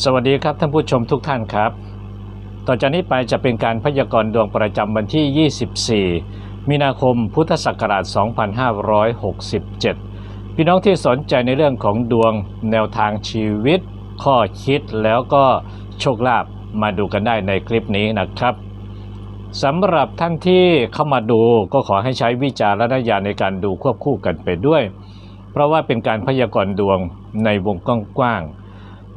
สวัสดีครับท่านผู้ชมทุกท่านครับ ต่อจากนี้ไปจะเป็นการพยากรณ์ดวงประจำวันที่ 24 มีนาคมพุทธศักราช 2567 พี่น้องที่สนใจในเรื่องของดวงแนวทางชีวิต ข้อคิดแล้วก็โชคลาภมาดูกันได้ในคลิปนี้นะครับสำหรับท่านที่เข้ามาดูก็ขอให้ใช้วิจารณญาณในการดูควบคู่กันไปด้วย เพราะว่าเป็นการพยากรณ์ดวงในวงกว้างๆ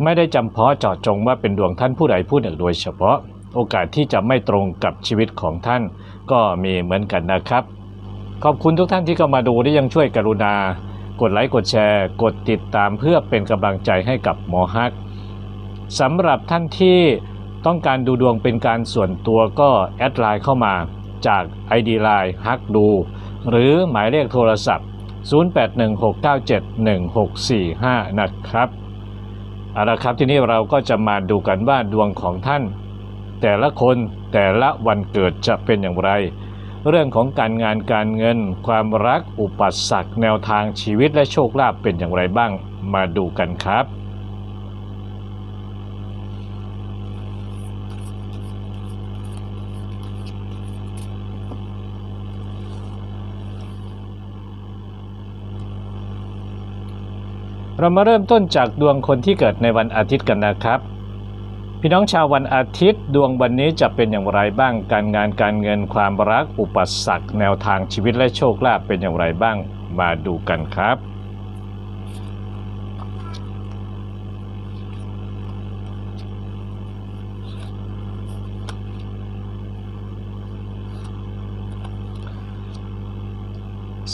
ไม่ได้จำเพาะเจาะจงว่าเป็นดวงท่านผู้ใดผู้หนึ่งโดยเฉพาะ โอกาสที่จะไม่ตรงกับชีวิตของท่าน ก็มีเหมือนกันนะครับ ขอบคุณทุกท่านที่เข้ามาดูที่ยังช่วยกรุณา กดไลค์กดแชร์ กดติดตามเพื่อเป็นกำลังใจให้กับหมอฮักสำหรับท่านที่ต้องการดูดวงเป็นการส่วนตัวก็แอดไลน์เข้ามาจาก ID ไลน์ฮักดู หรือหมายเลขโทรศัพท์ 0816971645 นะครับ เอาละครับที่นี่เราก็จะมาดูกันว่าดวงของท่าน แต่ละคนแต่ละวันเกิดจะเป็นอย่างไร เรื่องของการงานการเงิน ความรักอุปสรรคแนวทางชีวิตและโชคลาภเป็นอย่างไรบ้าง มาดูกันครับ เรามาเริ่มต้นจากดวงคนที่เกิดในวันอาทิตย์กันนะครับ พี่น้องชาววันอาทิตย์ ดวงวันนี้จะเป็นอย่างไรบ้างการงานการเงินความรัก อุปสรรค แนวทางชีวิตและโชคลาภเป็นอย่างไรบ้างมาดูกันครับ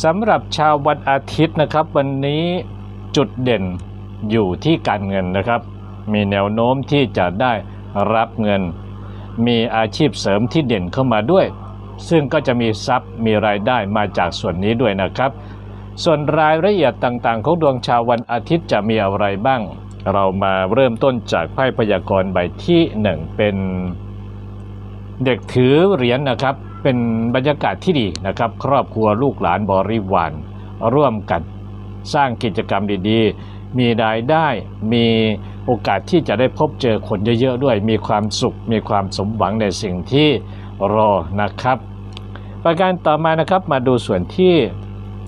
สำหรับชาววันอาทิตย์นะครับ วันนี้ จุดเด่นอยู่ที่การเงินนะครับ มีแนวโน้มที่จะได้รับเงิน มีอาชีพเสริมที่เด่นเข้ามาด้วย ซึ่งก็จะมีทรัพย์มีรายได้มาจากส่วนนี้ด้วยนะครับ ส่วนรายละเอียดต่างๆ ของดวงชาววันอาทิตย์จะมีอะไรบ้าง เรามาเริ่มต้นจากไพ่พยากรณ์ใบที่ 1 เป็นเด็กถือเหรียญนะครับ เป็นบรรยากาศที่ดีนะครับ ครอบครัวลูกหลานบริวารร่วมกัน สร้างกิจกรรมดีๆ มีรายได้มีโอกาสที่จะได้พบเจอคนเยอะๆด้วย มีความสุข มีความสมหวังในสิ่งที่รอนะครับ ประการต่อมานะครับมาดูส่วนที่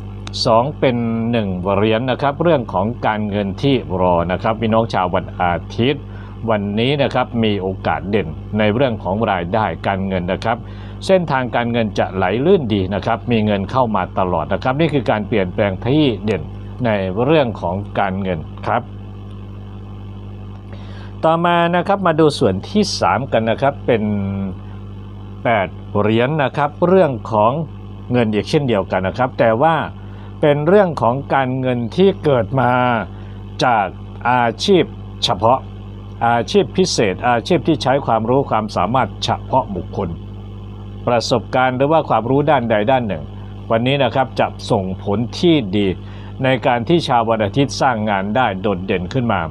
2 เป็น 1เหรียญนนะครับ เรื่องของการเงินที่รอนะครับพี่น้องชาววันอาทิตย์ วันนี้นะครับมีโอกาสเด่นในเรื่องของรายได้การเงินนะครับ เส้นทางการเงินจะไหลลื่นดีนะครับ มีเงินเข้ามาตลอดนะครับ นี่คือการเปลี่ยนแปลงที่เด่น ในเรื่องของการเงินครับ ต่อมานะครับมาดูส่วนที่ 3 กันนะครับเป็น8เหรียญนนะครับเรื่องของเงินอีกเช่นเดียวกันนะครับ แต่ว่าเป็นเรื่องของการเงินที่เกิดมาจากอาชีพเฉพาะอาชีพพิเศษ อาชีพที่ใช้ความรู้ความสามารถเฉพาะบุคคล ประสบการณ์หรือว่าความรู้ด้านใดด้านหนึ่ง วันนี้นะครับจะส่งผลที่ดี ในการที่ชาววันอาทิตย์สร้างงานได้โดดเด่นขึ้นมา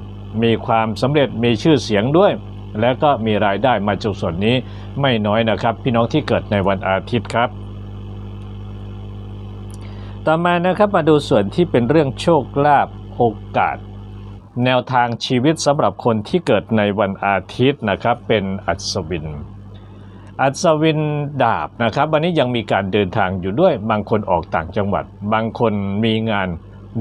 มีความสำเร็จมีชื่อเสียงด้วย และก็มีรายได้มาจากส่วนนี้ไม่น้อยนะครับ พี่น้องที่เกิดในวันอาทิตย์ครับ ต่อมานะครับมาดูส่วนที่เป็นเรื่องโชคลาภโอกาส แนวทางชีวิตสำหรับคนที่เกิดในวันอาทิตย์นะครับ เป็นอัศวินอัศวินดาบนะครับ วันนี้ยังมีการเดินทางอยู่ด้วยบางคนออกต่างจังหวัด บางคนมีงาน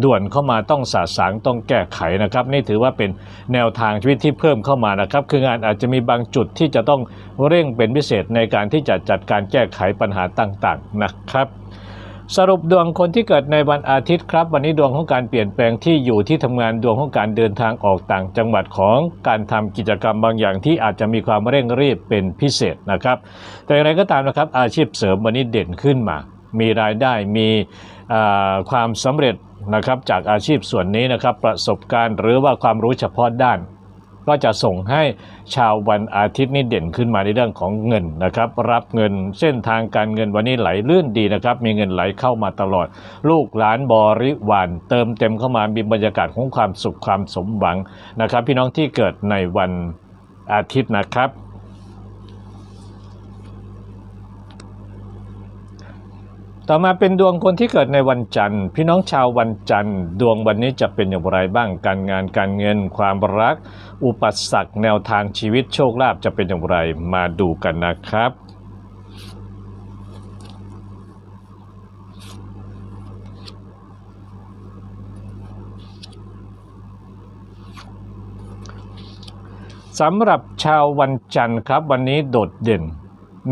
ด่วนเข้ามาต้องสาสางต้องแก้ไขนะครับ นี่ถือว่าเป็นแนวทางชีวิตที่เพิ่มเข้ามานะครับ คืองานอาจจะมีบางจุดที่จะต้องเร่งเป็นพิเศษในการที่จะจัดการแก้ไขปัญหาต่างๆนะครับสรุปดวงคนที่เกิดในวันอาทิตย์ครับ วันนี้ดวงของการเปลี่ยนแปลงที่อยู่ที่ทำงานดวงของการเดินทางออกต่างจังหวัดของการทำกิจกรรมบางอย่างที่อาจจะมีความเร่งรีบเป็นพิเศษนะครับ แต่อย่างไรก็ตามนะครับอาชีพเสริมวันนี้เด่นขึ้นมา มีรายได้มี ความสำเร็จนะครับจากอาชีพส่วนนี้นะครับประสบการณ์หรือว่าความรู้เฉพาะด้าน ก็จะส่งให้ชาววันอาทิตย์นี่เด่นขึ้นมาในเรื่องของเงินนะครับ รับเงินเส้นทางการเงินวันนี้ไหลลื่นดีนะครับ มีเงินไหลเข้ามาตลอด ลูกหลานบริวารเติมเต็มเข้ามามีบรรยากาศของความสุขความสมหวังนะครับ พี่น้องที่เกิดในวันอาทิตย์นะครับ ต่อมาเป็นดวงคนที่เกิดในวันจันทร์ พี่น้องชาววันจันทร์ ดวงวันนี้จะเป็นอย่างไรบ้างการงานการเงิน ความรัก อุปสรรคแนวทางชีวิตโชคลาภจะเป็นอย่างไรมาดูกันนะครับสำหรับชาววันจันทร์ครับวันนี้โดดเด่น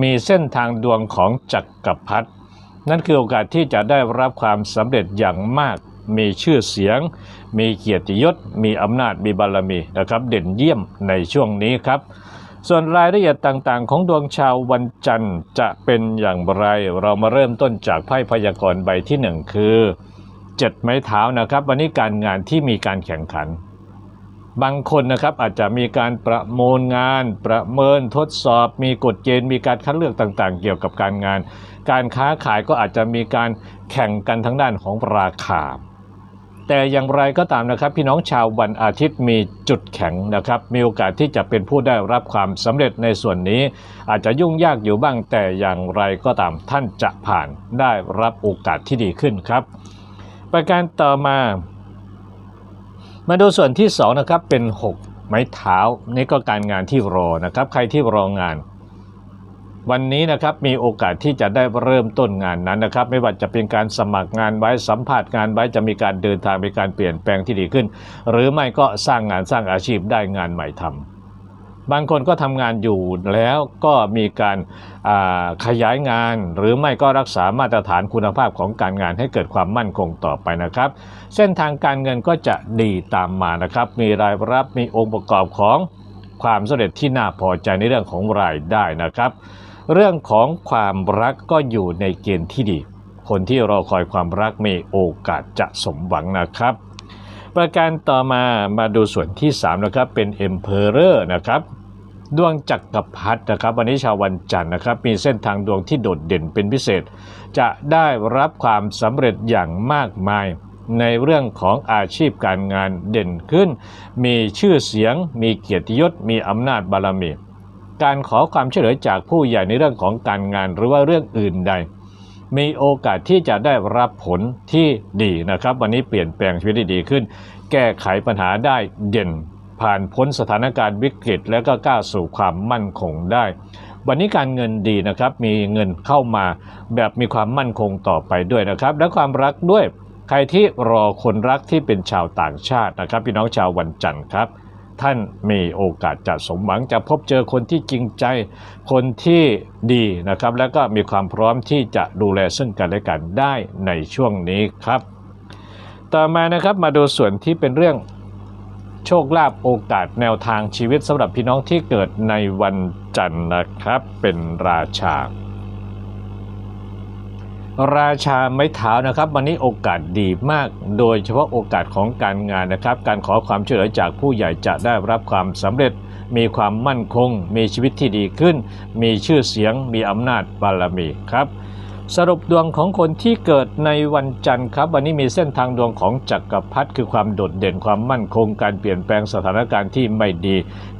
มีเส้นทางดวงของจักรพรรดิ นั่นคือโอกาสที่จะได้รับความสำเร็จอย่างมาก มีชื่อเสียง มีเกียรติยศ มีอำนาจ มีบารมีนะครับ เด่นเยี่ยมในช่วงนี้ครับ ส่วนรายละเอียดต่างๆ ของดวงชาววันจันทร์จะเป็นอย่างไร เรามาเริ่มต้นจากไพ่พยากรณ์ใบที่หนึ่งคือเจ็ดไม้เท้านะครับ วันนี้การงานที่มีการแข่งขันบางคนนะครับอาจจะมีการประมูลงาน ประเมินทดสอบ มีกฎเกณฑ์มีการคัดเลือกต่างๆ เกี่ยวกับการงาน การค้าขายก็อาจจะมีการแข่งกันทางด้านของราคา แต่อย่างไรก็ตามนะครับพี่น้องชาววันอาทิตย์มีจุดแข็งนะครับ มีโอกาสที่จะเป็นผู้ได้รับความสำเร็จในส่วนนี้ อาจจะยุ่งยากอยู่บ้างแต่อย่างไรก็ตามท่านจะผ่านได้รับโอกาสที่ดีขึ้นครับ ประการต่อมา มาดูส่วนที่2นะครับเป็น 6 ไม้เท้านี่ก็การงานที่รอนะครับ ใครที่รองาน วันนี้นะครับมีโอกาสที่จะได้เริ่มต้นงานนั้นนะครับ ไม่ว่าจะเป็นการสมัครงานไว้สัมภาษณ์งานไว้จะมีการเดินทางมีการเปลี่ยนแปลงที่ดีขึ้น หรือไม่ก็สร้างงานสร้างอาชีพได้งานใหม่ทำบางคนก็ทำงานอยู่แล้วก็มีการขยายงาน หรือไม่ก็รักษามาตรฐานคุณภาพของการงานให้เกิดความมั่นคงต่อไปนะครับ เส้นทางการเงินก็จะดีตามมานะครับ มีรายรับมีองค์ประกอบของความสำเร็จที่น่าพอใจในเรื่องของรายได้นะครับ เรื่องของความรักก็อยู่ในเกณฑ์ที่ดี คนที่รอคอยความรักมีโอกาสจะสมหวังนะครับ ประการต่อมามาดูส่วนที่3นะครับเป็น Emperor นะครับดวงจักรพรรดินะครับ วันนี้ชาววันจันทร์นะครับ มีเส้นทางดวงที่โดดเด่นเป็นพิเศษ จะได้รับความสำเร็จอย่างมากมาย ในเรื่องของอาชีพการงานเด่นขึ้น มีชื่อเสียง มีเกียรติยศมีอำนาจบารมี การขอความช่วยเหลือจากผู้ใหญ่ในเรื่องของการงานหรือว่าเรื่องอื่นใด มีโอกาสที่จะได้รับผลที่ดีนะครับ วันนี้เปลี่ยนแปลงชีวิตได้ดีขึ้น แก้ไขปัญหาได้เด่น ผ่านพ้นสถานการณ์วิกฤต แล้วก็ก้าวสู่ความมั่นคงได้ วันนี้การเงินดีนะครับ มีเงินเข้ามาแบบมีความมั่นคงต่อไปด้วยนะครับ และความรักด้วยใครที่รอคนรักที่เป็นชาวต่างชาตินะครับ พี่น้องชาววันจันทร์ครับ ท่านมีโอกาสจะสมหวังจะพบเจอคนที่จริงใจ คนที่ดีนะครับ แล้วก็มีความพร้อมที่จะดูแลซึ่งกันและกันได้ในช่วงนี้ครับ ต่อมานะครับมาดูส่วนที่เป็นเรื่องโชคลาภโอกาสแนวทางชีวิตสำหรับพี่น้องที่เกิดในวันจันทร์นะครับ เป็นราชา ราชาไม้เท้านะครับ วันนี้โอกาสดีมาก โดยเฉพาะโอกาสของการงานนะครับ การขอความช่วยเหลือจากผู้ใหญ่จะได้รับความสำเร็จ มีความมั่นคง มีชีวิตที่ดีขึ้น มีชื่อเสียง มีอำนาจบารมีครับ สรุปดวงของคนที่เกิดในวันจันทร์ครับ วันนี้มีเส้นทางดวงของจักรพรรดิคือความโดดเด่นความมั่นคง การเปลี่ยนแปลงสถานการณ์ที่ไม่ดี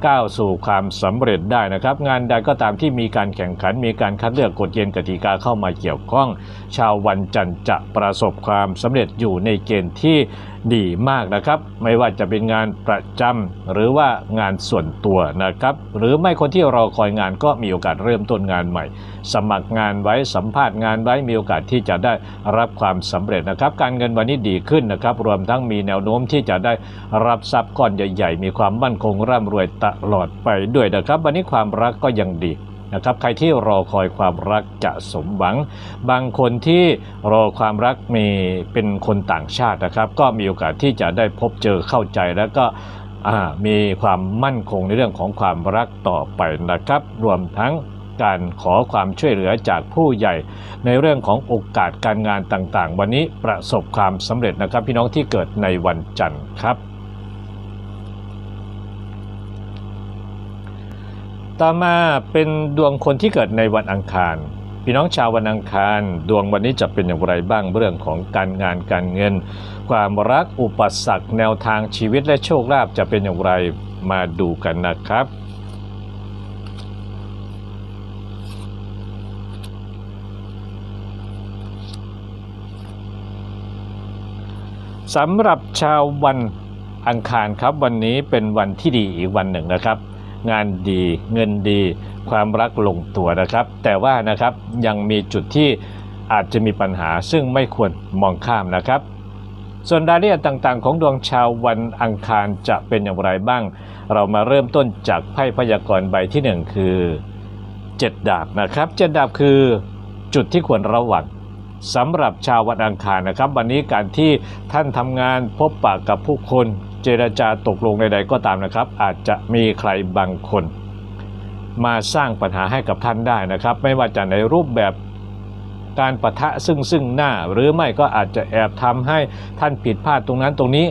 ก้าวสู่ความสำเร็จได้นะครับ งานใดก็ตามที่มีการแข่งขัน มีการคัดเลือกกฎเกณฑ์กติกาเข้ามาเกี่ยวข้อง ชาววันจันทร์จะประสบความสำเร็จอยู่ในเกณฑ์ที่ดีมากนะครับ ไม่ว่าจะเป็นงานประจำหรือว่างานส่วนตัวนะครับ หรือไม่คนที่รอคอยงานก็มีโอกาสเริ่มต้นงานใหม่ สมัครงานไว้สัมภาษณ์งานไว้มีโอกาสที่จะได้รับความสำเร็จนะครับ การเงินวันนี้ดีขึ้นนะครับ รวมทั้งมีแนวโน้มที่จะได้รับทรัพย์ก้อนใหญ่ ๆ มีความมั่นคงร่ำรวยตลอดไปด้วยนะครับ วันนี้ความรักก็ยังดี นะครับใครที่รอคอยความรักจะสมหวัง บางคนที่รอความรักมีเป็นคนต่างชาตินะครับ ก็มีโอกาสที่จะได้พบเจอเข้าใจแล้วก็มีความมั่นคงในเรื่องของความรักต่อไปนะครับ รวมทั้งการขอความช่วยเหลือจากผู้ใหญ่ ในเรื่องของโอกาสการงานต่างๆ วันนี้ประสบความสำเร็จนะครับ พี่น้องที่เกิดในวันจันทร์ครับ ต่อมาเป็นดวงคนที่เกิดในวันอังคาร พี่น้องชาววันอังคาร ดวงวันนี้จะเป็นอย่างไรบ้างเรื่องของการงานการเงิน ความรักอุปสรรคแนวทางชีวิตและโชคลาภจะเป็นอย่างไรมาดูกันนะครับสำหรับชาววันอังคารครับวันนี้เป็นวันที่ดีอีกวันหนึ่งนะครับ งานดีเงินดี ความรักลงตัวนะครับ แต่ว่านะครับยังมีจุดที่อาจจะมีปัญหาซึ่งไม่ควรมองข้ามนะครับ ส่วนรายละเอียดต่างๆ ของดวงชาววันอังคารจะเป็นอย่างไรบ้าง เรามาเริ่มต้นจากไพ่พยากรณ์ใบที่หนึ่งคือเจ็ดดาบนะครับเจ็ดดาบคือจุดที่ควรระวังสำหรับชาววันอังคารนะครับ วันนี้การที่ท่านทำงานพบปะกับผู้คน เจรจาตกลงใดๆก็ตามนะครับ อาจจะมีใครบางคน มาสร้างปัญหาให้กับท่านได้นะครับ ไม่ว่าจะในรูปแบบการปะทะซึ่งซึ่งหน้า หรือไม่ก็อาจจะแอบทำให้ท่านผิดพลาดตรงนั้นตรงนี้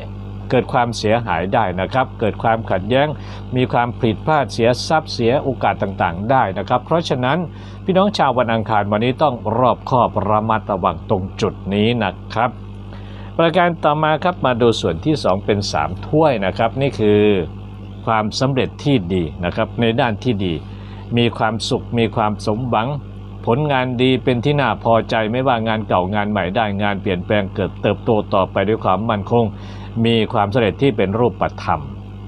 เกิดความเสียหายได้นะครับ เกิดความขัดแย้ง มีความผิดพลาดเสียทรัพย์เสียโอกาสต่างๆ ได้นะครับ เพราะฉะนั้นพี่น้องชาววันอังคารวันนี้ต้องรอบคอบระมัดระวังตรงจุดนี้นะครับ ประการต่อมาครับมาดูส่วนที่ 2 เป็น 3 ถ้วยนะครับ นี่คือความสำเร็จที่ดีนะครับในด้านที่ดี มีความสุขมีความสมหวัง ผลงานดีเป็นที่น่าพอใจไม่ว่างานเก่างานใหม่ได้งานเปลี่ยนแปลงเกิดเติบโตต่อไปด้วยความมั่นคง มีความสำเร็จที่เป็นรูปธรรม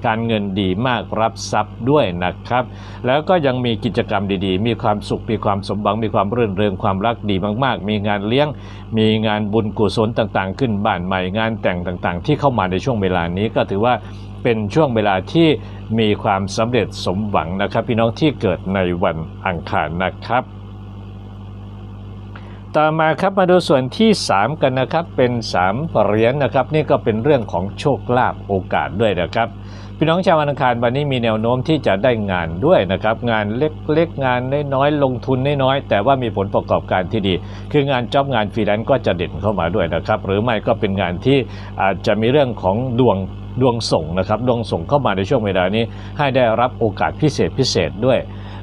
การเงินดีมากรับทรัพย์ด้วยนะครับ แล้วก็ยังมีกิจกรรมดีๆ มีความสุขมีความสมหวังมีความรื่นเริงความรักดีมาก ๆ มีงานเลี้ยง มีงานบุญกุศลต่างๆ ขึ้นบ้านใหม่งานแต่งต่างๆ ที่เข้ามาในช่วงเวลานี้ก็ถือว่าเป็นช่วงเวลาที่มีความสำเร็จสมหวังนะครับ พี่น้องที่เกิดในวันอังคารนะครับต่อมาครับมาดูส่วนที่ 3 กันนะครับเป็น3เหรียญนะครับ นี่ก็เป็นเรื่องของโชคลาภโอกาสด้วยนะครับ พี่น้องชาววันอังคารวันนี้มีแนวโน้มที่จะได้งานด้วยนะครับ งานเล็กๆงานน้อยๆลงทุนน้อยๆแต่ว่ามีผลประกอบการที่ดี คืองานจ็อบงานฟรีแลนซ์ก็จะเด่นเข้ามาด้วยนะครับ หรือไม่ก็เป็นงานที่อาจจะมีเรื่องของดวงดวงส่งนะครับดวงส่งเข้ามาในช่วงเวลานี้ ให้ได้รับโอกาสพิเศษพิเศษด้วย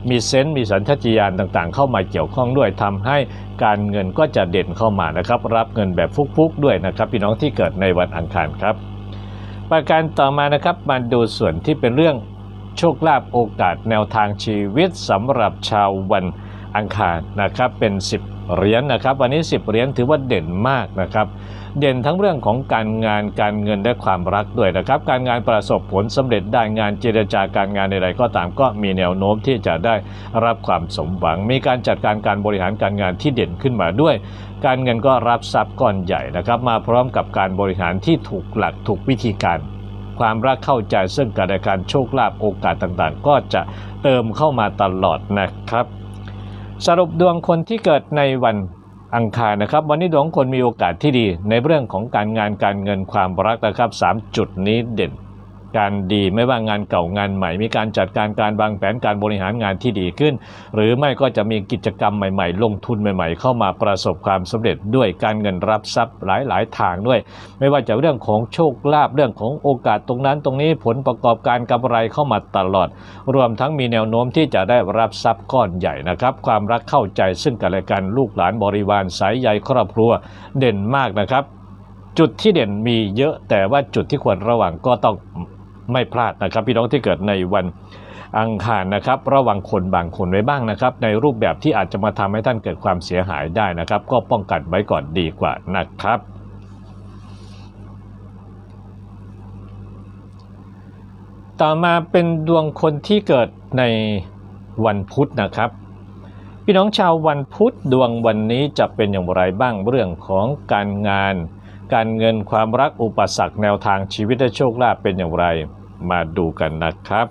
มีเซนต์มีสัญชาตญาณต่างๆ เข้ามาเกี่ยวข้องด้วยทำให้การเงินก็จะเด่นเข้ามานะครับ รับเงินแบบฟุกๆด้วยนะครับ พี่น้องที่เกิดในวันอังคารครับ ประการต่อมานะครับมาดูส่วนที่เป็นเรื่องโชคลาภโอกาสแนวทางชีวิตสำหรับชาววันอังคารนะครับเป็น 10เหรียญนะครับ วันนี้ 10เหรียญถือว่าเด่นมากนะครับ เด่นทั้งเรื่องของการงานการเงินและความรักด้วยนะครับ การงานประสบผลสำเร็จได้งานเจรจาการงานใดๆก็ตามก็มีแนวโน้มที่จะได้รับความสมหวัง มีการจัดการการบริหารการงานที่เด่นขึ้นมาด้วย การเงินก็รับทรัพย์ก้อนใหญ่นะครับ มาพร้อมกับการบริหารที่ถูกหลักถูกวิธีการ ความรักเข้าใจซึ่งกันและการโชคลาภโอกาสต่างๆ ก็จะเติมเข้ามาตลอดนะครับ สรุปดวงคนที่เกิดในวันอังคารนะครับ วันนี้ดวงคนมีโอกาสที่ดี ในเรื่องของการงานการเงินความรักนะครับสามจุดนี้เด่น การดีไม่ว่างานเก่างานใหม่ มีการจัดการการวางแผนการบริหารงานที่ดีขึ้น หรือไม่ก็จะมีกิจกรรมใหม่ ๆ ลงทุนใหม่ ๆ เข้ามาประสบความสำเร็จด้วยการเงินรับทรัพย์หลายๆ ทางด้วย ไม่ว่าจะเรื่องของโชคลาภเรื่องของโอกาสตรงนั้นตรงนี้ผลประกอบการกำไรเข้ามาตลอด รวมทั้งมีแนวโน้มที่จะได้รับทรัพย์ก้อนใหญ่นะครับ ความรักเข้าใจซึ่งกันและกันลูกหลานบริวารสายใยครอบครัวเด่นมากนะครับ จุดที่เด่นมีเยอะแต่ว่าจุดที่ควรระวังก็ต้อง ไม่พลาดนะครับ พี่น้องที่เกิดในวันอังคารนะครับ ระวังคนบางคนไว้บ้างนะครับ ในรูปแบบที่อาจจะมาทำให้ท่านเกิดความเสียหายได้นะครับ ก็ป้องกันไว้ก่อนดีกว่านะครับต่อมาเป็นดวงคนที่เกิดในวันพุธนะครับ พี่น้องชาววันพุธดวงวันนี้จะเป็นอย่างไรบ้างเรื่องของการงาน การเงินความรักอุปสรรคแนวทางชีวิตและโชคลาภเป็นอย่างไร มาดูกันนะครับ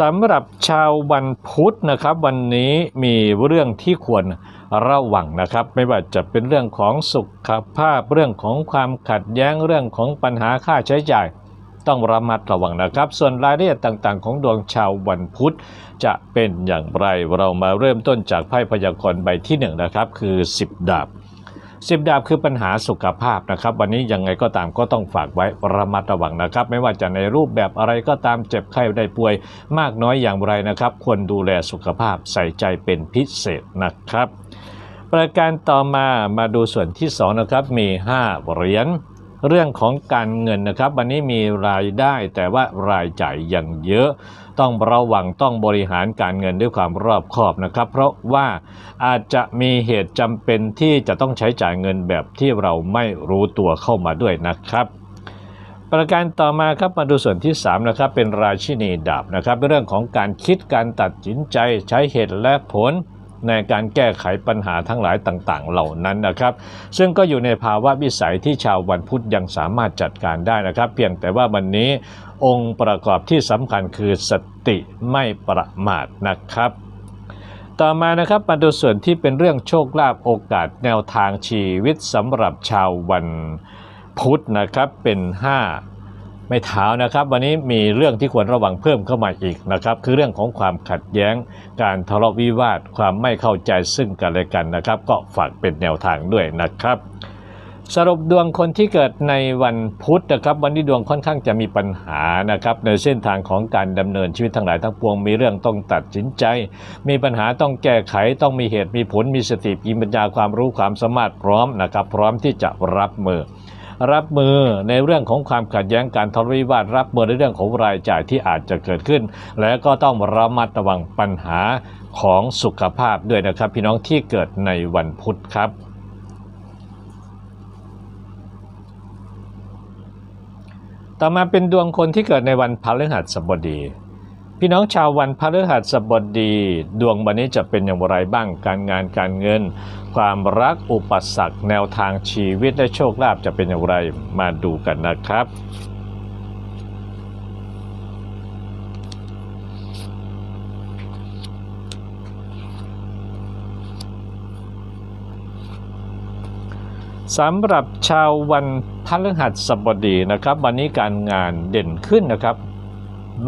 สำหรับชาววันพุธนะครับ วันนี้มีเรื่องที่ควรระวังนะครับ ไม่ว่าจะเป็นเรื่องของสุขภาพเรื่องของความขัดแย้งเรื่องของปัญหาค่าใช้จ่าย ต้องระมัดระวังนะครับ ส่วนรายละเอียดต่างๆ ของดวงชาววันพุธ จะเป็นอย่างไรเรามาเริ่มต้นจากไพ่พยากรณ์ใบที่1นงนะครับคือ 10 ดาบ10ดาบคือปัญหาสุขภาพนะครับ วันนี้ยังไงก็ตามก็ต้องฝากไว้ระมัดระวังนะครับ ไม่ว่าจะในรูปแบบอะไรก็ตามเจ็บไข้ได้ป่วย มากน้อยอย่างไรนะครับ ควรดูแลสุขภาพใส่ใจเป็นพิเศษนะครับ ประการต่อมามาดูส่วนที่สองนะครับมี 5 เหรียญ เรื่องของการเงินนะครับ วันนี้มีรายได้แต่ว่ารายจ่ายยังเยอะ ต้องระวังต้องบริหารการเงินด้วยความรอบคอบนะครับ เพราะว่าอาจจะมีเหตุจำเป็นที่จะต้องใช้จ่ายเงินแบบที่เราไม่รู้ตัวเข้ามาด้วยนะครับประการต่อมาครับมาดูส่วนที่3นะครับเป็นราชินีดาบนะครับเรื่องของการคิดการตัดสินใจใช้เหตุและผล ในการแก้ไขปัญหาทั้งหลายต่างๆ เหล่านั้นนะครับ ซึ่งก็อยู่ในภาวะวิสัยที่ชาววันพุธยังสามารถจัดการได้นะครับ เพียงแต่ว่าวันนี้องค์ประกอบที่สำคัญคือสติไม่ประมาทนะครับต่อมานะครับมาดูส่วนที่เป็นเรื่องโชคลาภโอกาสแนวทางชีวิตสำหรับชาววันพุธนะครับเป็น 5 ไม่เท้านะครับ วันนี้มีเรื่องที่ควรระวังเพิ่มเข้ามาอีกนะครับ คือเรื่องของความขัดแย้ง การทะเลาะวิวาท ความไม่เข้าใจซึ่งกันและกันนะครับ ก็ฝากเป็นแนวทางด้วยนะครับ สรุปดวงคนที่เกิดในวันพุธนะครับ วันนี้ดวงค่อนข้างจะมีปัญหานะครับ ในเส้นทางของการดำเนินชีวิตทั้งหลายทั้งปวง มีเรื่องต้องตัดสินใจ มีปัญหาต้องแก้ไข ต้องมีเหตุมีผล มีสติมีปัญญาความรู้ความสามารถพร้อมนะครับ พร้อมที่จะรับมือ รับมือในเรื่องของความขัดแย้งการทะเลาะวิวาทรับมือในเรื่องของรายจ่ายที่อาจจะเกิดขึ้น และก็ต้องระมัดระวังปัญหาของสุขภาพด้วยนะครับ พี่น้องที่เกิดในวันพุธครับต่อมาเป็นดวงคนที่เกิดในวันพฤหัสบดี พี่น้องชาววันพฤหัสบดี ดวงวันนี้จะเป็นอย่างไรบ้างการงานการเงิน ความรักอุปสรรคแนวทางชีวิตและโชคลาภจะเป็นอย่างไรมาดูกันนะครับสำหรับชาววันพฤหัสบดีนะครับ วันนี้การงานเด่นขึ้นนะครับ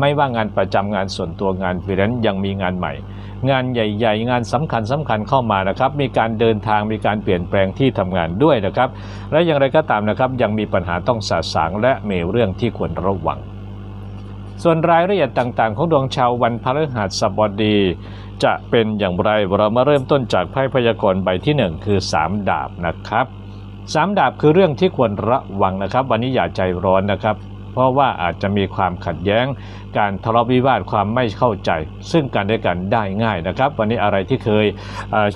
ไม่ว่างานประจำงานส่วนตัวงานฟรีแลนซ์ยังมีงานใหม่ งานใหญ่ๆ งานสำคัญสำคัญเข้ามานะครับ มีการเดินทางมีการเปลี่ยนแปลงที่ทำงานด้วยนะครับ และอย่างไรก็ตามนะครับ ยังมีปัญหาต้องสะสางและมีเรื่องที่ควรระวัง ส่วนรายละเอียดต่างๆ ของดวงชาววันพฤหัสบดี จะเป็นอย่างไรเรามาเริ่มต้นจากไพ่พยากรณ์ใบที่ 1 คือ 3 ดาบนะครับสามดาบคือเรื่องที่ควรระวังนะครับ วันนี้อย่าใจร้อนนะครับ เพราะว่าอาจจะมีความขัดแย้ง การทะเลาะวิวาทความไม่เข้าใจ ซึ่งกันและกันได้ง่ายนะครับ วันนี้อะไรที่เคย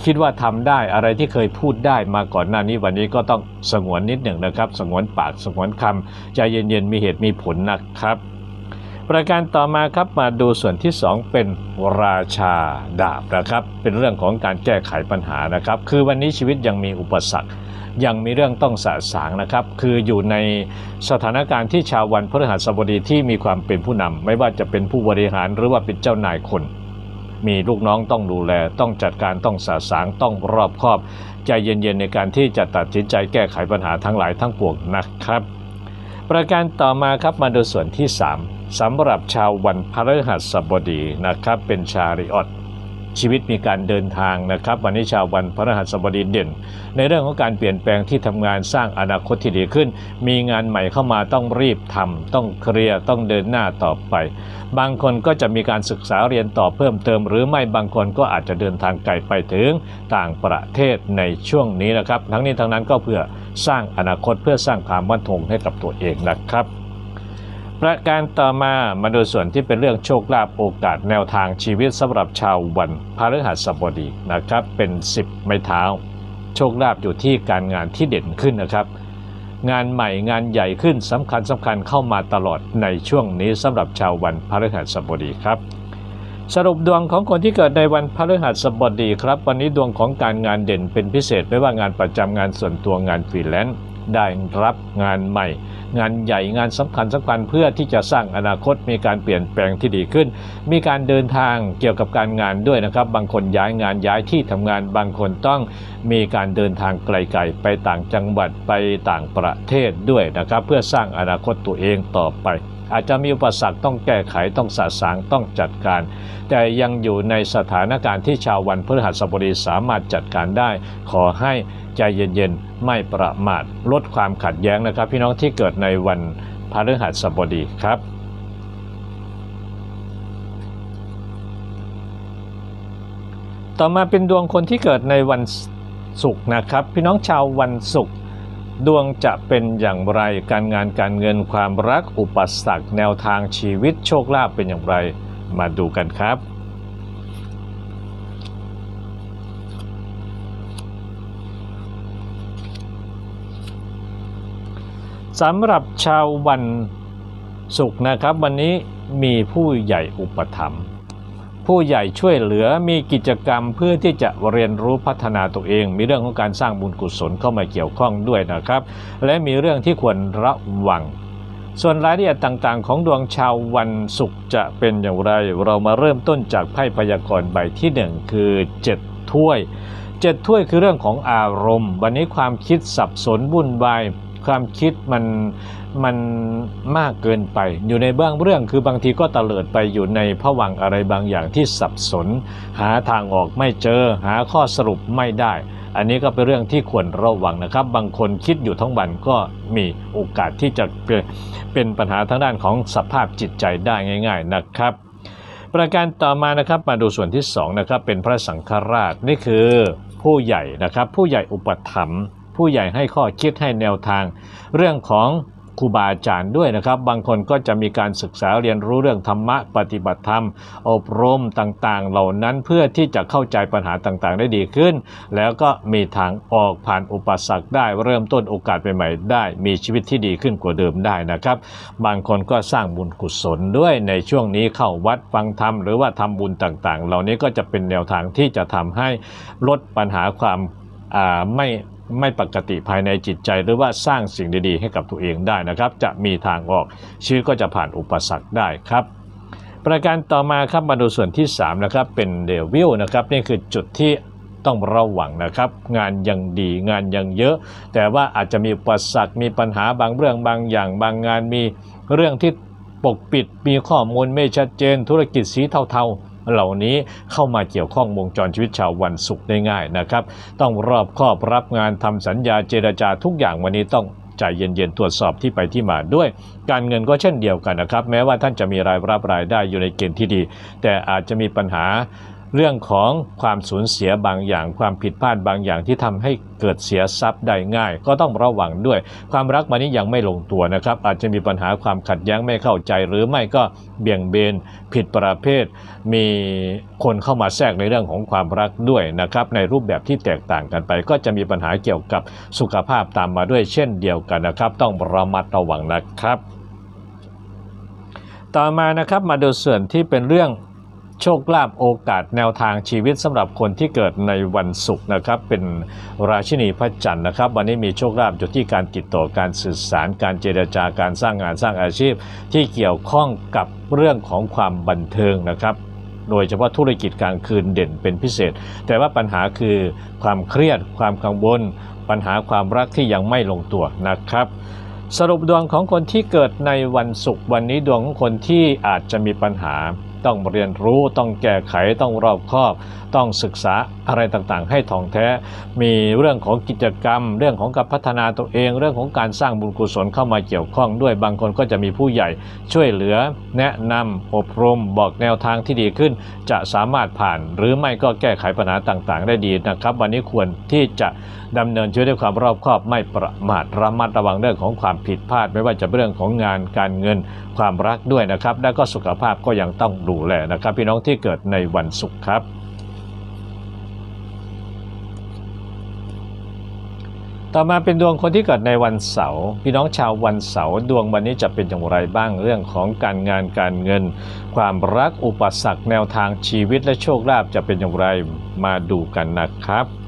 คิดว่าทำได้อะไรที่เคยพูดได้มาก่อนหน้านี้วันนี้ก็ต้องสงวนนิดหนึ่งนะครับ สงวนปากสงวนคำใจเย็นๆมีเหตุมีผลนะครับประการต่อมาครับมาดูส่วนที่ 2 เป็นราชาดาบนะครับ เป็นเรื่องของการแก้ไขปัญหานะครับ คือวันนี้ชีวิตยังมีอุปสรรค ยังมีเรื่องต้องสะสางนะครับ คืออยู่ในสถานการณ์ที่ชาววันพฤหัสบดีที่มีความเป็นผู้นำไม่ว่าจะเป็นผู้บริหารหรือว่าเป็นเจ้านายคน มีลูกน้องต้องดูแล ต้องจัดการต้องสะสางต้องรอบคอบ ใจเย็นๆในการที่จะตัดสินใจแก้ไขปัญหาทั้งหลายทั้งปวงนะครับ ประการต่อมาครับมาดูส่วนที่ 3สำหรับชาววันพฤหัสบดีนะครับเป็นชาริออต ชีวิตมีการเดินทางนะครับ วันนี้ชาววันพฤหัสบดีเด่น ในเรื่องของการเปลี่ยนแปลงที่ทำงานสร้างอนาคตที่ดีขึ้น มีงานใหม่เข้ามาต้องรีบทำต้องเคลียร์ต้องเดินหน้าต่อไป บางคนก็จะมีการศึกษาเรียนต่อเพิ่มเติม หรือไม่บางคนก็อาจจะเดินทางไกลไปถึงต่างประเทศในช่วงนี้นะครับ ทั้งนี้ทั้งนั้นก็เพื่อสร้างอนาคตเพื่อสร้างความมั่นคงให้กับตัวเองนะครับ ประการต่อมามาดูส่วนที่เป็นเรื่องโชคลาภโอกาสแนวทางชีวิตสำหรับชาววันพฤหัสบดีนะครับ เป็น 10 ไม้เท้า โชคลาภอยู่ที่การงานที่เด่นขึ้นนะครับ งานใหม่งานใหญ่ขึ้นสำคัญสำคัญเข้ามาตลอดในช่วงนี้สำหรับชาววันพฤหัสบดีครับ สรุปดวงของคนที่เกิดในวันพฤหัสบดีครับ วันนี้ดวงของการงานเด่นเป็นพิเศษไม่ว่างานประจำงานส่วนตัวงานฟรีแลนซ์ได้รับงานใหม่ งานใหญ่งานสำคัญสำคัญเพื่อที่จะสร้างอนาคตมีการเปลี่ยนแปลงที่ดีขึ้น มีการเดินทางเกี่ยวกับการงานด้วยนะครับ บางคนย้ายงานย้ายที่ทำงานบางคนต้องมีการเดินทางไกลๆไปต่างจังหวัดไปต่างประเทศด้วยนะครับ เพื่อสร้างอนาคตตัวเองต่อไป อาจจะมีอุปสรรคต้องแก้ไขต้องสะสางต้องจัดการ แต่ยังอยู่ในสถานการณ์ที่ชาววันพฤหัสบดีสามารถจัดการได้ ขอให้ใจเย็นๆ ไม่ประมาทลดความขัดแย้งนะครับ พี่น้องที่เกิดในวันพฤหัสบดีครับต่อมาเป็นดวงคนที่เกิดในวันศุกร์นะครับ พี่น้องชาววันศุกร์ ดวงจะเป็นอย่างไร การงานการเงินความรักอุปสรรคแนวทางชีวิตโชคลาภเป็นอย่างไร มาดูกันครับ สำหรับชาววันศุกร์นะครับ วันนี้มีผู้ใหญ่อุปถัมภ์ ผู้ใหญ่ช่วยเหลือมีกิจกรรมเพื่อที่จะเรียนรู้พัฒนาตัวเอง มีเรื่องของการสร้างบุญกุศลเข้ามาเกี่ยวข้องด้วยนะครับ และมีเรื่องที่ควรระวัง ส่วนรายละเอียดต่างๆ ของดวงชาววันศุกร์จะเป็นอย่างไร เรามาเริ่มต้นจากไพ่พยากรณ์ใบที่หนึ่งคือ 7 ถ้วย 7 ถ้วยคือเรื่องของอารมณ์ วันนี้ความคิดสับสนวุ่นวาย ความคิดมันมันมากเกินไป อยู่ในบื้องเรื่องคือบางทีก็ตะเลิดไปอยู่ในผวังอะไรบางอย่างที่สับสน หาทางออกไม่เจอ หาข้อสรุปไม่ได้ อันนี้ก็เป็นเรื่องที่ควรระวังนะครับ บางคนคิดอยู่ทั้งวันก็มีโอกาสที่จะเป็นปัญหาทางด้านของสภาพจิตใจได้ง่าย ๆนะครับ ประการต่อมานะครับมาดูส่วนที่สองนะครับเป็นพระสังฆราชนี่คือผู้ใหญ่นะครับผู้ใหญ่อุปถัมภ์ ผู้ใหญ่ให้ข้อคิดให้แนวทาง เรื่องของครูบาอาจารย์ด้วยนะครับ บางคนก็จะมีการศึกษาเรียนรู้เรื่องธรรมะปฏิบัติธรรม อบรมต่างๆ เหล่านั้นเพื่อที่จะเข้าใจปัญหาต่างๆ ได้ดีขึ้น แล้วก็มีทางออกผ่านอุปสรรคได้เริ่มต้นโอกาสใหม่ๆได้ มีชีวิตที่ดีขึ้นกว่าเดิมได้นะครับ บางคนก็สร้างบุญกุศลด้วยในช่วงนี้เข้าวัดฟังธรรมหรือว่าทำบุญต่างๆ เหล่านี้ก็จะเป็นแนวทางที่จะทำให้ลดปัญหาความไม่ ไม่ปกติภายในจิตใจ หรือว่าสร้างสิ่งดีๆ ให้กับตัวเองได้นะครับ จะมีทางออกชีวิตก็จะผ่านอุปสรรคได้ครับ ประการต่อมาครับมาดูส่วนที่3นะครับเป็นเดวิลนะครับนี่คือจุดที่ต้องระวังนะครับ งานยังดีงานยังเยอะ แต่ว่าอาจจะมีอุปสรรคมีปัญหาบางเรื่องบางอย่าง บางงานมีเรื่องที่ปกปิดมีข้อมูลไม่ชัดเจนธุรกิจสีเทาๆ เหล่านี้เข้ามาเกี่ยวข้องวงจรชีวิตชาววันศุกร์ได้ง่ายนะครับ ต้องรอบคอบรับงานทำสัญญาเจรจาทุกอย่างวันนี้ต้องใจเย็นๆตรวจสอบที่ไปที่มาด้วย การเงินก็เช่นเดียวกันนะครับ แม้ว่าท่านจะมีรายรับรายได้อยู่ในเกณฑ์ที่ดี แต่อาจจะมีปัญหา เรื่องของความสูญเสียบางอย่าง ความผิดพลาดบางอย่างที่ทำให้เกิดเสียทรัพย์ได้ง่าย ก็ต้องระวังด้วย ความรักวันนี้ยังไม่ลงตัวนะครับ อาจจะมีปัญหาความขัดแย้งไม่เข้าใจ หรือไม่ก็เบี่ยงเบนผิดประเภท มีคนเข้ามาแทรกในเรื่องของความรักด้วยนะครับ ในรูปแบบที่แตกต่างกันไป ก็จะมีปัญหาเกี่ยวกับสุขภาพตามมาด้วยเช่นเดียวกันนะครับ ต้องระมัดระวังนะครับ ต่อมานะครับมาดูส่วนที่เป็นเรื่อง โชคลาภโอกาสแนวทางชีวิตสำหรับคนที่เกิดในวันศุกร์นะครับเป็นราชินีพระจันทร์นะครับ วันนี้มีโชคลาภอยู่ที่การติดต่อการสื่อสารการเจรจาการสร้างงานสร้างอาชีพ ที่เกี่ยวข้องกับเรื่องของความบันเทิงนะครับโดยเฉพาะธุรกิจกลางคืนเด่นเป็นพิเศษ แต่ว่าปัญหาคือความเครียด ความกังวล ปัญหาความรักที่ยังไม่ลงตัวนะครับ สรุปดวงของคนที่เกิดในวันศุกร์วันนี้ดวงของคนที่อาจจะมีปัญหา ต้องเรียนรู้ต้องแก้ไขต้องรอบคอบ ต้องศึกษาอะไรต่างๆ ให้ท่องแท้ มีเรื่องของกิจกรรม เรื่องของการพัฒนาตัวเอง เรื่องของการสร้างบุญกุศลเข้ามาเกี่ยวข้องด้วยบางคนก็จะมีผู้ใหญ่ช่วยเหลือ แนะนำอบรมบอกแนวทางที่ดีขึ้น จะสามารถผ่าน หรือไม่ก็แก้ไขปัญหาต่างๆ ได้ดีนะครับ วันนี้ควรที่จะดำเนินชีวิตด้วยความรอบคอบไม่ประมาทระมัดระวังเรื่องของความผิดพลาด ไม่ว่าจะเเรื่องของงานการเงินความรักด้วยนะครับ และก็สุขภาพก็ยังต้องดูแลนะครับ พี่น้องที่เกิดในวันศุกร์ครับ ต่อมาเป็นดวงคนที่เกิดในวันเสาร์พี่น้องชาววันเสาร์ดวงวันนี้จะเป็นอย่างไรบ้างเรื่องของการงานการเงิน ความรักอุปสรรคแนวทางชีวิตและโชคลาภจะเป็นอย่างไรมาดูกันนะครับ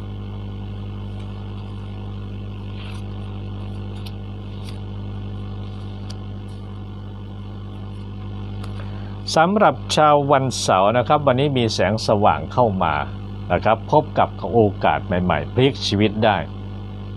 สำหรับชาววันเสาร์นะครับ วันนี้มีแสงสว่างเข้ามานะครับ พบกับโอกาสใหม่ๆ พลิกชีวิตได้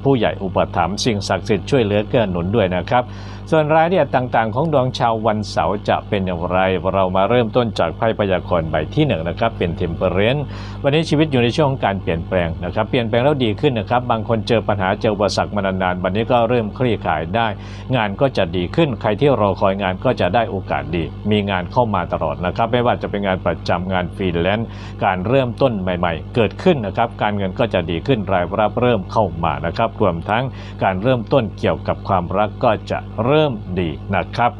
ผู้ใหญ่อุปถัมภ์สิ่งศักดิ์สิทธิ์ช่วยเหลือเกื้อหนุนด้วยนะครับส่วนรายละเอียดต่างๆ ของดวงชาววันเสาร์จะเป็นอย่างไร เรามาเริ่มต้นจากไพ่พยากรณ์ใบที่หนึ่งนะครับเป็นเทมเปอร์เรนวันนี้ชีวิตอยู่ในช่วงของการเปลี่ยนแปลงนะครับเปลี่ยนแปลงแล้วดีขึ้นนะครับบางคนเจอปัญหาเจออุปสรรคมานานๆวันนี้ก็เริ่มคลี่คลายได้ งานก็จะดีขึ้นใครที่รอคอยงานก็จะได้โอกาสดี มีงานเข้ามาตลอดนะครับไม่ว่าจะเป็นงานประจำงานฟรีแลนซ์การเริ่มต้นใหม่ ๆ เกิดขึ้นนะครับการเงินก็จะดีขึ้นรายรับเริ่มเข้ามานะครับรวมทั้งการเริ่มต้นเกี่ยวกับความรักก็จะเริ่มริ่มดีนะครับ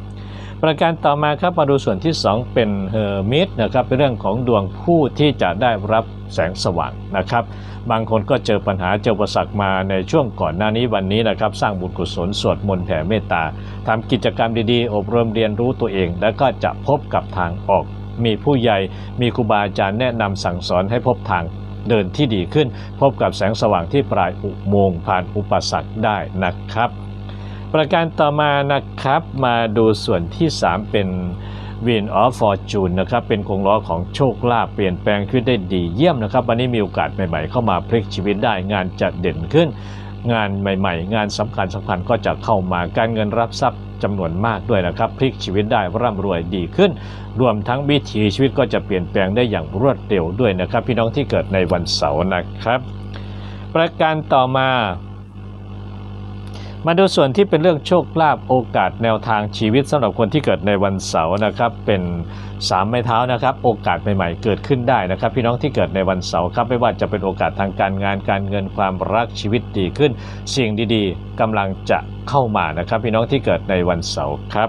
ประการต่อมาครับมาดูส่วนที่ 2 เป็นเฮอร์มิตนะครับเป็นเรื่องของดวงผู้ที่จะได้รับแสงสว่างนะครับ บางคนก็เจอปัญหาเจออุปสรรคมาในช่วงก่อนหน้านี้วันนี้นะครับ สร้างบุญกุศลสวดมนต์แผ่เมตตาทำกิจกรรมดีๆ อบรมเรียนรู้ตัวเอง แล้วก็จะพบกับทางออก มีผู้ใหญ่มีครูบาอาจารย์แนะนำสั่งสอนให้พบทางเดินที่ดีขึ้น พบกับแสงสว่างที่ปลายอุโมงค์ผ่านอุปสรรคได้นะครับ ประการต่อมานะครับมาดูส่วนที่ 3 เป็น Wheel of Fortune นะครับเป็นกงล้อของโชคลาภเปลี่ยนแปลงชีวิตได้ดีเยี่ยมนะครับ วันนี้มีโอกาสใหม่ๆเข้ามาพลิกชีวิตได้งานจะเด่นขึ้น งานใหม่ๆ งานสำคัญสำคัญก็จะเข้ามาการเงินรับทรัพย์จำนวนมากด้วยนะครับ พลิกชีวิตได้ร่ำรวยดีขึ้น รวมทั้งวิถีชีวิตก็จะเปลี่ยนแปลงได้อย่างรวดเร็วด้วยนะครับ พี่น้องที่เกิดในวันเสาร์นะครับ ประการต่อมา มาดูส่วนที่เป็นเรื่องโชคลาภโอกาสแนวทางชีวิตสำหรับคนที่เกิดในวันเสาร์นะครับ เป็นสามไม้เท้านะครับ โอกาสใหม่ๆเกิดขึ้นได้นะครับ พี่น้องที่เกิดในวันเสาร์ครับไม่ว่าจะเป็นโอกาสทางการงานการเงินความรักชีวิตดีขึ้น สิ่งดีๆกำลังจะเข้ามานะครับ พี่น้องที่เกิดในวันเสาร์ครับ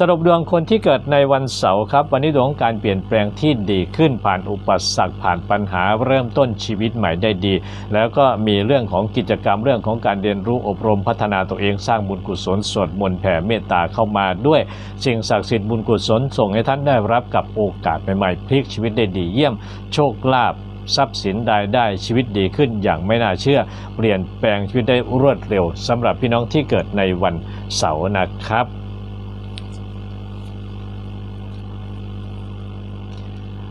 สรุปดวงคนที่เกิดในวันเสาร์ครับ วันนี้ดวงการเปลี่ยนแปลงที่ดีขึ้นผ่านอุปสรรคผ่านปัญหาเริ่มต้นชีวิตใหม่ได้ดี แล้วก็มีเรื่องของกิจกรรมเรื่องของการเรียนรู้อบรมพัฒนาตัวเองสร้างบุญกุศลสวดมนต์แผ่เมตตาเข้ามาด้วยสิ่งศักดิ์สิทธิ์บุญกุศลส่งให้ท่านได้รับกับโอกาสใหม่ๆพลิกชีวิตได้ดีเยี่ยม โชคลาภทรัพย์สินรายได้ชีวิตดีขึ้นอย่างไม่น่าเชื่อ เปลี่ยนแปลงชีวิตได้รวดเร็วสำหรับพี่น้องที่เกิดในวันเสาร์นะครับ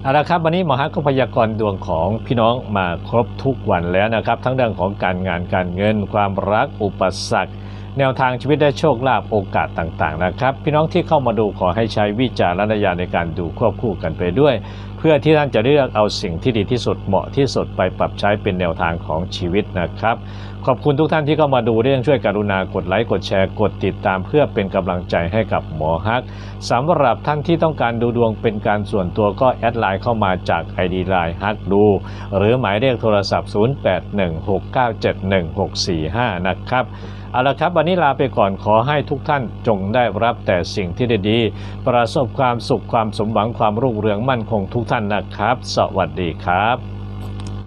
เอาละครับวันนี้หมอฮักก็พยากรณ์ดวงของพี่น้องมาครบทุกวันแล้วนะครับ ทั้งเรื่องของการงานการเงิน ความรักอุปสรรค แนวทางชีวิตได้โชคลาภโอกาสต่างๆนะครับ พี่น้องที่เข้ามาดูขอให้ใช้วิจารณญาณในการดูควบคู่กันไปด้วย พื่อที่ท่านจะเลือกเอาสิ่งที่ดีที่สุดเหมาะที่สุดไปปรับใช้เป็นแนวทางของชีวิตนะครับ ขอบคุณทุกท่านที่เข้ามาดูเรื่องช่วยกรุณากดไลค์กดแชร์กดติดตาม เพื่อเป็นกำลังใจให้กับหมอฮักสำหรับท่านที่ต้องการดูดวงเป็นการส่วนตัวก็แอดไลน์เข้ามาจาก ID ไลน์ฮักดู หรือหมายเลขโทรศัพท์ 0816971645 นะครับ เอาละครับวันนี้ลาไปก่อนขอให้ทุกท่านจงได้รับแต่สิ่งที่ดีๆประสบความสุขความสมหวังความรุ่งเรืองมั่นคงทุกท่านนะครับ สวัสดีครับ